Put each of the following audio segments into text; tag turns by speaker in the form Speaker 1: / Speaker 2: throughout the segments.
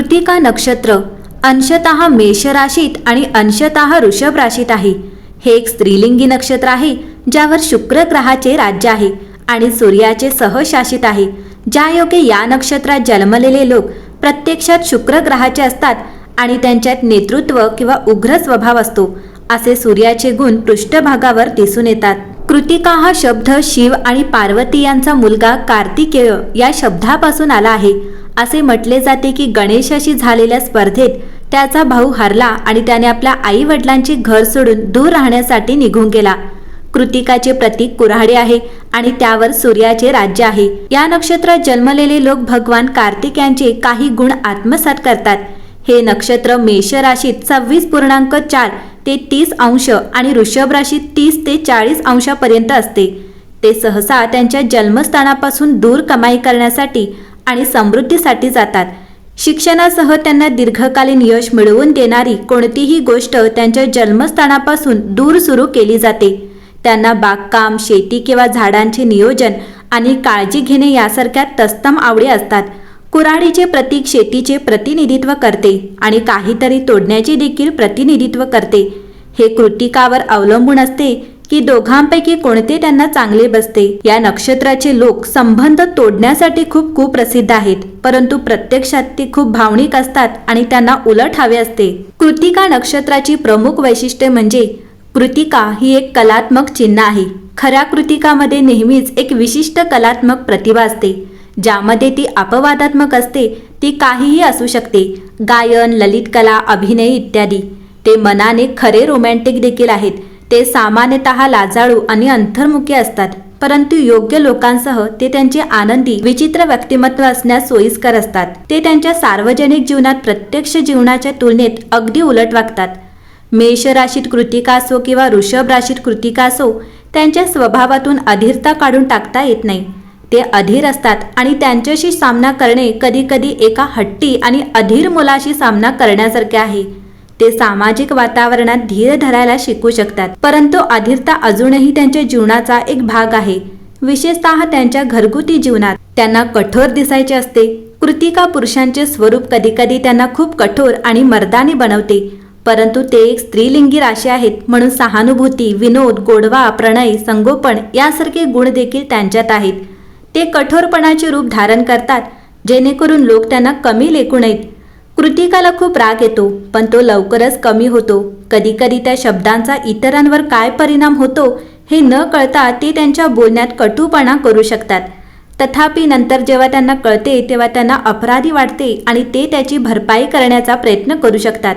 Speaker 1: कृतिका नक्षत्र अंशतः मेष राशीत आणि अंशतः वृषभ राशीत आहे. हे एक स्त्रीलिंगी नक्षत्र आहे ज्यावर शुक्र ग्रहाचे राज्य आहे आणि सूर्याचे सहशासित आहे. ज्या योगे या नक्षत्रात जन्मलेले लोक प्रत्यक्षात शुक्र ग्रहाचे असतात आणि त्यांच्यात नेतृत्व किंवा उग्र स्वभाव असतो असे सूर्याचे गुण पृष्ठभागावर दिसून येतात. कृतिका हा शब्द शिव आणि पार्वती यांचा मुलगा कार्तिकेय या शब्दापासून आला आहे. असे म्हटले जाते की गणेशाशी झालेल्या स्पर्धेत त्याचा भाऊ हरला आणि त्याने आपल्या आई वडिलांची घर सोडून दूर राहण्यासाठी निघून गेला. कृतिकाचे प्रतीक कुऱ्हाडे आहे आणि त्यावर सूर्याचे राज्य आहे. या नक्षत्रात जन्मलेले लोक भगवान कार्तिक यांचे काही गुण आत्मसात करतात. हे नक्षत्र मेष राशीत सव्वीस पूर्णांक चार ते तीस अंश आणि वृषभ राशीत तीस ते चाळीस अंशापर्यंत असते. ते सहसा त्यांच्या जन्मस्थानापासून दूर कमाई करण्यासाठी आणि समृद्धीसाठी जातात. शिक्षणासह त्यांना दीर्घकालीन यश मिळवून देणारी कोणतीही गोष्ट त्यांच्या जन्मस्थानापासून दूर सुरू केली जाते. त्यांना बागकाम शेती किंवा झाडांचे नियोजन आणि काळजी घेणे यासारख्या तस्तम आवडी असतात. कुऱ्हाडीचे प्रतीक शेतीचे प्रतिनिधित्व करते आणि काहीतरी तोडण्याचे देखील प्रतिनिधित्व करते. हे कृतिकावर अवलंबून असते की दोघांपैकी कोणते त्यांना चांगले बसते? या नक्षत्राचे लोक संबंध तोडण्यासाठी खूप कुप्रसिद्ध आहेत. परंतु प्रत्यक्षात ते खूप भावनिक असतात आणि त्यांना उलट हवे असते. कृतिका नक्षत्राची प्रमुख वैशिष्ट्ये म्हणजे कृतिका ही एक कलात्मक चिन्ह आहे. खऱ्या कृतिकामध्ये नेहमीच एक विशिष्ट कलात्मक प्रतिभा असते. ज्यामध्ये ती अपवादात्मक असते ती काहीही असू शकते. गायन ललित कला अभिनय इत्यादी. ते मनाने खरे रोमॅन्टिक देखील आहेत. ते सामान्यतः लाजाळू आणि अंतर्मुखी असतात परंतु योग्य लोकांसह ते त्यांचे आनंदी विचित्र व्यक्तिमत्व असण्यास सोयीस्कर असतात. ते त्यांच्या सार्वजनिक जीवनात प्रत्यक्ष जीवनाच्या तुलनेत अगदी उलट वागतात. मेष राशीत कृतिका असो किंवा वृषभ राशीत कृतिका असो त्यांच्या स्वभावातून अधीरता काढून टाकता येत नाही. ते अधीर असतात आणि त्यांच्याशी सामना करणे कधीकधी एका हट्टी आणि अधीर मुलाशी सामना करण्यासारखे आहे. ते सामाजिक वातावरणात धीर धरायला शिकू शकतात. परंतु अधीरता अजूनही त्यांच्या जीवनाचा एक भाग आहे. विशेषतः त्यांच्या घरगुती जीवनात. त्यांना कठोर दिसायचे असते. कृतिका पुरुषांचे स्वरूप कधीकधी त्यांना खूप कठोर आणि मर्दानी बनवते. परंतु ते एक स्त्रीलिंगी राशी आहेत. म्हणून सहानुभूती विनोद गोडवा प्रणय संगोपन यासारखे गुण देखील त्यांच्यात आहेत. ते कठोरपणाचे रूप धारण करतात. जेणेकरून लोक त्यांना कमी लेखू नयेत. कृतिकाला खूप राग येतो पण तो लवकरच कमी होतो. कधीकधी त्या शब्दांचा इतरांवर काय परिणाम होतो हे न कळता ते त्यांच्या बोलण्यात कटुपणा करू शकतात. तथापि नंतर जेव्हा त्यांना कळते तेव्हा त्यांना अपराधी वाटते आणि ते त्याची भरपाई करण्याचा प्रयत्न करू शकतात.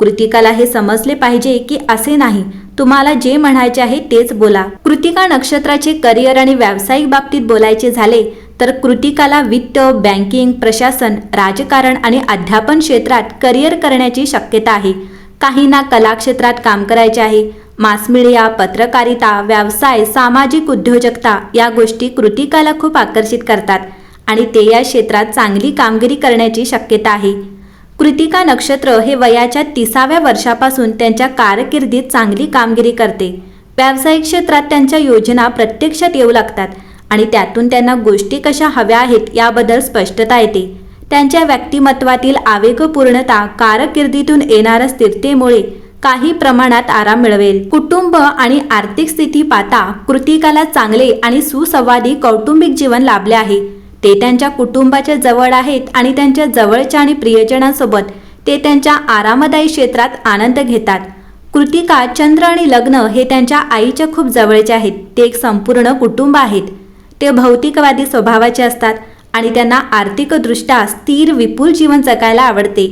Speaker 1: कृतिकाला हे समजले पाहिजे की असे नाही तुम्हाला जे म्हणायचे आहे तेच बोला. कृतिका नक्षत्राचे करिअर आणि व्यावसायिक बाबतीत बोलायचे झाले तर कृतिकाला वित्त बँकिंग प्रशासन राजकारण आणि अध्यापन क्षेत्रात करिअर करण्याची शक्यता आहे. काहींना कला क्षेत्रात काम करायचे आहे. मास मीडिया पत्रकारिता व्यवसाय सामाजिक उद्योजकता या गोष्टी कृतिकाला खूप आकर्षित करतात आणि ते या क्षेत्रात चांगली कामगिरी करण्याची शक्यता आहे. कृतिका नक्षत्र हे वयाच्या तिसाव्या वर्षापासून त्यांच्या कारकिर्दीत चांगली कामगिरी करते. व्यावसायिक क्षेत्रात त्यांच्या योजना प्रत्यक्षात येऊ लागतात. आणि त्यातून त्यांना गोष्टी कशा हव्या आहेत याबद्दल स्पष्टता येते. त्यांच्या व्यक्तिमत्वातील आवेगपूर्णता कारकिर्दीतून येणाऱ्या स्थिरतेमुळे काही प्रमाणात आराम मिळवेल. कुटुंब आणि आर्थिक स्थिती पाहता कृतिकाला चांगले आणि सुसंवादी कौटुंबिक जीवन लाभले आहे. ते त्यांच्या कुटुंबाच्या जवळ आहेत आणि त्यांच्या जवळच्या आणि प्रियजनांसोबत ते त्यांच्या आरामदायी क्षेत्रात आनंद घेतात. कृतिका चंद्र आणि लग्न हे त्यांच्या आईच्या खूप जवळचे आहेत. ते एक संपूर्ण कुटुंब आहेत. ते भौतिकवादी स्वभावाचे असतात आणि त्यांना आर्थिकदृष्ट्या स्थिर विपुल जीवन जगायला आवडते.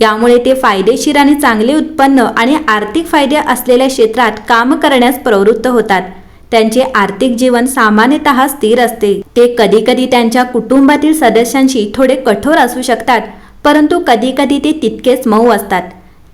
Speaker 1: यामुळे ते फायदेशीर आणि चांगले उत्पन्न आणि आर्थिक फायदे असलेल्या क्षेत्रात काम करण्यास प्रवृत्त होतात. त्यांचे आर्थिक जीवन सामान्यतः स्थिर असते. ते कधीकधी त्यांच्या कुटुंबातील सदस्यांशी थोडे कठोर असू शकतात परंतु कधीकधी ते तितकेच मऊ असतात.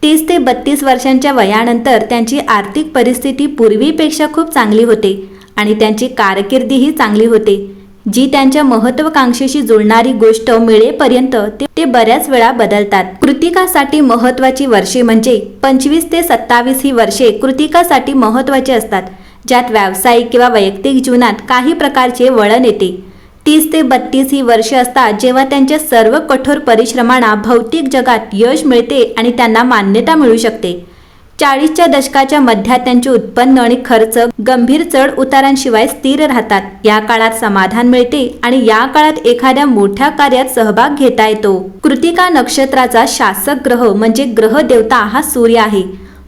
Speaker 1: तीस ते बत्तीस वर्षांच्या वयानंतर त्यांची आर्थिक परिस्थिती पूर्वीपेक्षा खूप चांगली होते. आणि त्यांची कारकिर्दीही चांगली होते. जी त्यांच्या महत्वाकांक्षेशी जुळणारी गोष्ट मिळेपर्यंत ते- ते बऱ्याच वेळा बदलतात. कृतिकासाठी महत्वाची वर्षे म्हणजे पंचवीस ते सत्तावीस ही वर्षे कृतिकासाठी महत्वाची असतात ज्यात व्यावसायिक किंवा वैयक्तिक जीवनात काही प्रकारचे वळण येते. तीस ते बत्तीस ही वर्षे असतात जेव्हा त्यांच्या सर्व कठोर परिश्रमांना भौतिक जगात यश मिळते आणि त्यांना मान्यता मिळू शकते. चाळीसच्या दशकाच्या मध्यात त्यांचे उत्पन्न आणि खर्च गंभीर चढ उतारांशिवाय स्थिर राहतात. या काळात समाधान मिळते आणि या काळात एखाद्या मोठ्या कार्यात सहभाग घेता येतो. कृतिका नक्षत्राचा शासक ग्रह म्हणजे ग्रह देवता हा सूर्य आहे.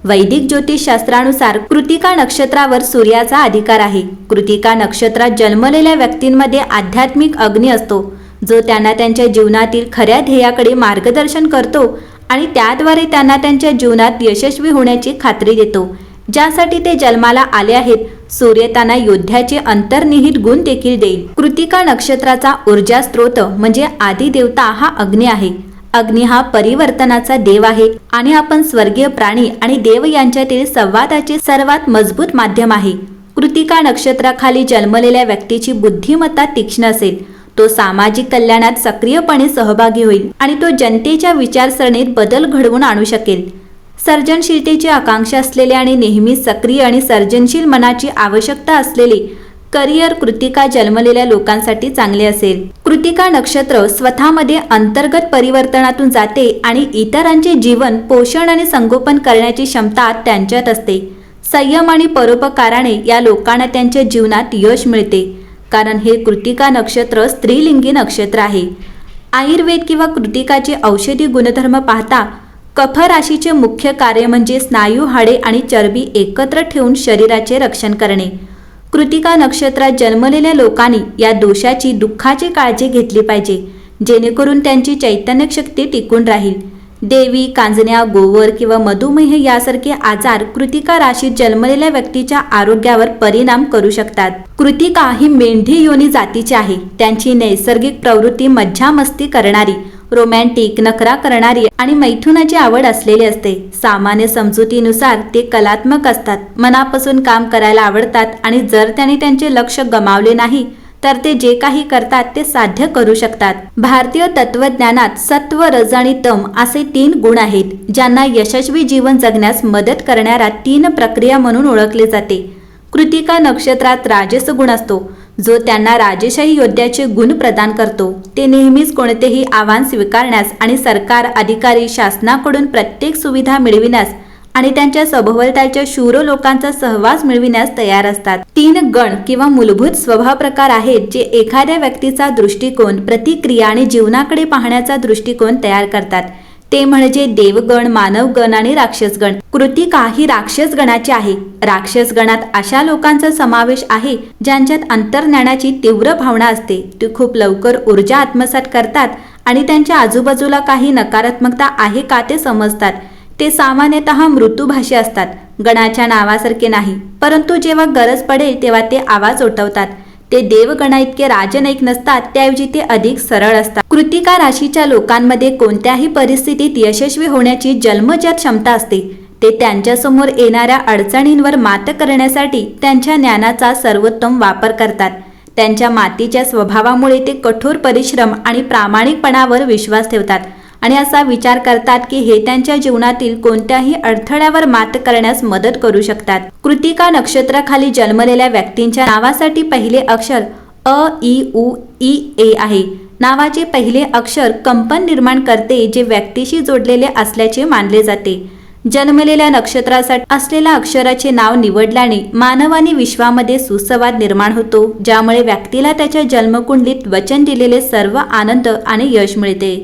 Speaker 1: वैदिक ज्योतिषशास्त्रानुसार कृतिका नक्षत्रावर सूर्याचा अधिकार आहे. कृतिका नक्षत्रात जन्मलेल्या व्यक्तींमध्ये आध्यात्मिक अग्नी असतो. जो त्यांना त्यांच्या जीवनातील खऱ्या ध्येयाकडे मार्गदर्शन करतो आणि त्याद्वारे त्यांना त्यांच्या जीवनात यशस्वी होण्याची खात्री देतो. ज्यासाठी ते जन्माला आले आहेत सूर्य त्यांना योद्ध्याचे अंतर्निहित गुण देखील देईल. कृतिका नक्षत्राचा ऊर्जा स्रोत म्हणजे आदी देवता हा अग्नी आहे. अग्नी हा परिवर्तनाचा देव आहे आणि आपण स्वर्गीय प्राणी आणि देव यांच्यातील संवादाचे सर्वात मजबूत माध्यम आहे. कृतिका नक्षत्राखाली जन्मलेल्या व्यक्तीची बुद्धिमत्ता तीक्ष्ण असेल. तो सामाजिक कल्याणात सक्रियपणे सहभागी होईल आणि तो जनतेच्या विचारसरणीत बदल घडवून आणू शकेल. सर्जनशीलतेची आकांक्षा असलेले आणि नेहमी सक्रिय आणि सर्जनशील मनाची आवश्यकता असलेले करिअर कृतिका जन्मलेल्या लोकांसाठी चांगले असेल. कृतिका नक्षत्र स्वतःमध्ये अंतर्गत परिवर्तनातून जाते आणि इतरांचे जीवन पोषण आणि संगोपन करण्याची क्षमता त्यांच्यात असते. संयम आणि परोपकाराने या लोकांना त्यांच्या जीवनात यश मिळते. कारण हे कृतिका नक्षत्र स्त्रीलिंगी नक्षत्र आहे. आयुर्वेद किंवा कृतिकाचे औषधी गुणधर्म पाहता कफ राशीचे मुख्य कार्य म्हणजे स्नायू हाडे आणि चरबी एकत्र ठेवून शरीराचे रक्षण करणे. कृतिका नक्षत्रात जन्मलेल्या लोकांनी या दोषाची दुःखाची काळजी घेतली पाहिजे जेणेकरून त्यांची चैतन्य शक्ती टिकून राहील. देवी कांजण्या गोवर किंवा मधुमेह यासारखे आजार कृतिका राशीत जन्मलेल्या व्यक्तीच्या आरोग्यावर परिणाम करू शकतात. कृतिका ही मेंढी योनी जातीची आहे. त्यांची नैसर्गिक प्रवृत्ती मज्जा मस्ती करणारी रोमॅन्टिक नखरा करणारी आणि मैथुनाची आवड असलेली असते. सामान्य समजुतीनुसार ते कलात्मक असतात. मनापासून काम करायला आवडतात आणि जर त्यांनी त्यांचे लक्ष गमावले नाही तर ते जे काही करतात ते साध्य करू शकतात. भारतीय तत्वज्ञानात सत्व रज आणि तम असे तीन गुण आहेत ज्यांना यशस्वी जीवन जगण्यास मदत करणाऱ्या तीन प्रक्रिया म्हणून ओळखले जाते. कृतिका नक्षत्रात राजस गुण असतो जो त्यांना राजेशाही योद्ध्याचे गुण प्रदान करतो. ते नेहमीच कोणतेही आव्हान स्वीकारण्यास आणि सरकार अधिकारी शासनाकडून प्रत्येक सुविधा मिळविण्यास आणि त्यांच्या सभोवतालच्या शूर लोकांचा सहवास मिळविण्यास तयार असतात. तीन गण किंवा मूलभूत स्वभाव प्रकार आहेत जे एखाद्या व्यक्तीचा दृष्टिकोन प्रतिक्रिया आणि जीवनाकडे पाहण्याचा दृष्टिकोन तयार करतात. ते म्हणजे देवगण मानवगण आणि राक्षसगण. कृतिका ही राक्षस गणाची आहे? राक्षस गणात अशा लोकांचा समावेश आहे ज्यांच्यात अंतर्ज्ञानाची तीव्र भावना असते. ते खूप लवकर ऊर्जा आत्मसात करतात आणि त्यांच्या आजूबाजूला काही नकारात्मकता आहे का ते समजतात. ते सामान्यतः मृत्यूभाषी असतात. गणाच्या नावासारखे नाही. परंतु जेव्हा गरज पडेल तेव्हा ते आवाज उठवतात. ते देवगणा इतके राजनैक नसतात त्याऐवजी ते अधिक सरळ असतात. कृतिका राशीच्या लोकांमध्ये कोणत्याही परिस्थितीत यशस्वी होण्याची जन्मजात क्षमता असते. ते त्यांच्यासमोर येणाऱ्या अडचणींवर मात करण्यासाठी त्यांच्या ज्ञानाचा सर्वोत्तम वापर करतात. त्यांच्या मातीच्या स्वभावामुळे ते कठोर परिश्रम आणि प्रामाणिकपणावर विश्वास ठेवतात. आणि असा विचार करतात की हे त्यांच्या जीवनातील कोणत्याही अडथळ्यावर मात करण्यास मदत करू शकतात. कृतिका नक्षत्राखाली जन्मलेल्या व्यक्तींच्या नावासाठी पहिले अक्षर अ ई उ ई ए आहे. नावाचे पहिले अक्षर कंपन निर्माण करते जे व्यक्तीशी जोडलेले असल्याचे मानले जाते. जन्मलेल्या नक्षत्रासाठी असलेल्या अक्षराचे नाव निवडल्याने मानवानी विश्वामध्ये सुसंवाद निर्माण होतो ज्यामुळे व्यक्तीला त्याच्या जन्मकुंडलीत वचन दिलेले सर्व आनंद आणि यश मिळते.